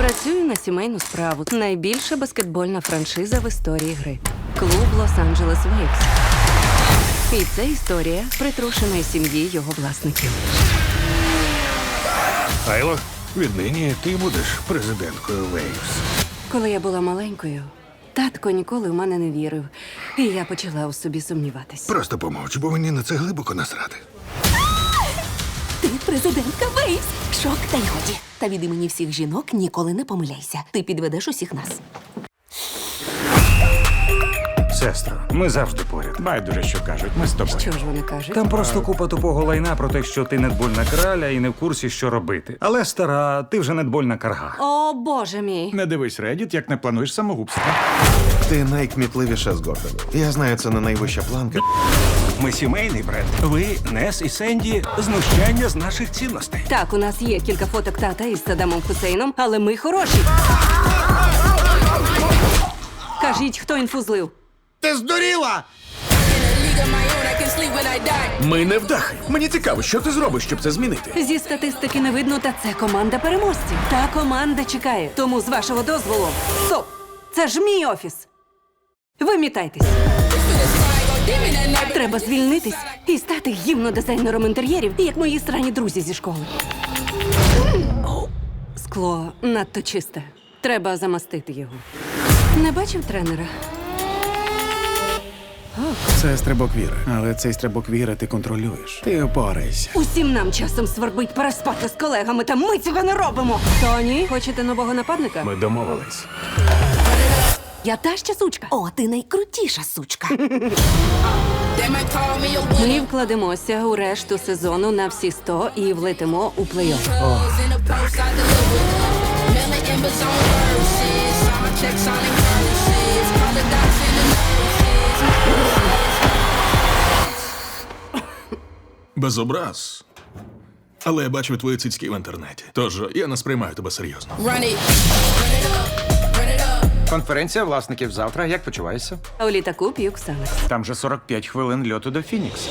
Працюю на сімейну справу. Найбільша баскетбольна франшиза в історії гри. Клуб Лос-Анджелес Вейкс. І це історія притрушеної сім'ї його власників. Айло, віднині ти будеш президенткою Вейвс. Коли я була маленькою, татко ніколи в мене не вірив, і я почала у собі сумніватись. Просто помовч, бо мені на це глибоко насрати. Ти президентка Вейвс. Шок та й годі. Та від імені всіх жінок ніколи не помиляйся. Ти підведеш усіх нас. Сестро, ми завжди поряд. Байдуже, що кажуть, ми з тобою. Що ж вони кажуть? Там просто купа тупого лайна про те, що ти недбольна краля і не в курсі, що робити. Але стара, ти вже недбольна карга. О, боже мій! Не дивись Reddit, як не плануєш самогубство. Ти найкмітливіша з Гордон. Я знаю, це не найвища планка. Ми сімейний бренд. Ви, Нес і Сенді, знущання з наших цінностей. Так, у нас є кілька фоток тата із Саддамом Хусейном, але ми хороші. Кажіть, хто інфу злив? Ти здуріла! Ми не вдахи. Мені цікаво, що ти зробиш, щоб це змінити. Зі статистики не видно, та це команда переможців. Та команда чекає. Тому з вашого дозволу. Стоп! Це ж мій офіс. Вимітайтесь. Треба звільнитись і стати гівнодизайнером інтер'єрів, як мої срані друзі зі школи. Скло надто чисте. Треба замастити його. Не бачив тренера? Це стрибок віри, але цей стрибок віри ти контролюєш. Ти опораєшся. Усім нам часом свербить переспати з колегами, та ми цього не робимо. Тоні, хочете нового нападника? Ми домовились. Я та ще сучка. О, ти найкрутіша сучка. Ми вкладемося у решту сезону на всі 100 і влетимо у плей-офф. Без образ. Але я бачив твої цицьки в інтернеті. Тож я не сприймаю тебе серйозно. Конференція власників завтра. Як почуваєшся? А у літаку п'ю Ксанекс. Там же 45 хвилин льоту до Фінікса.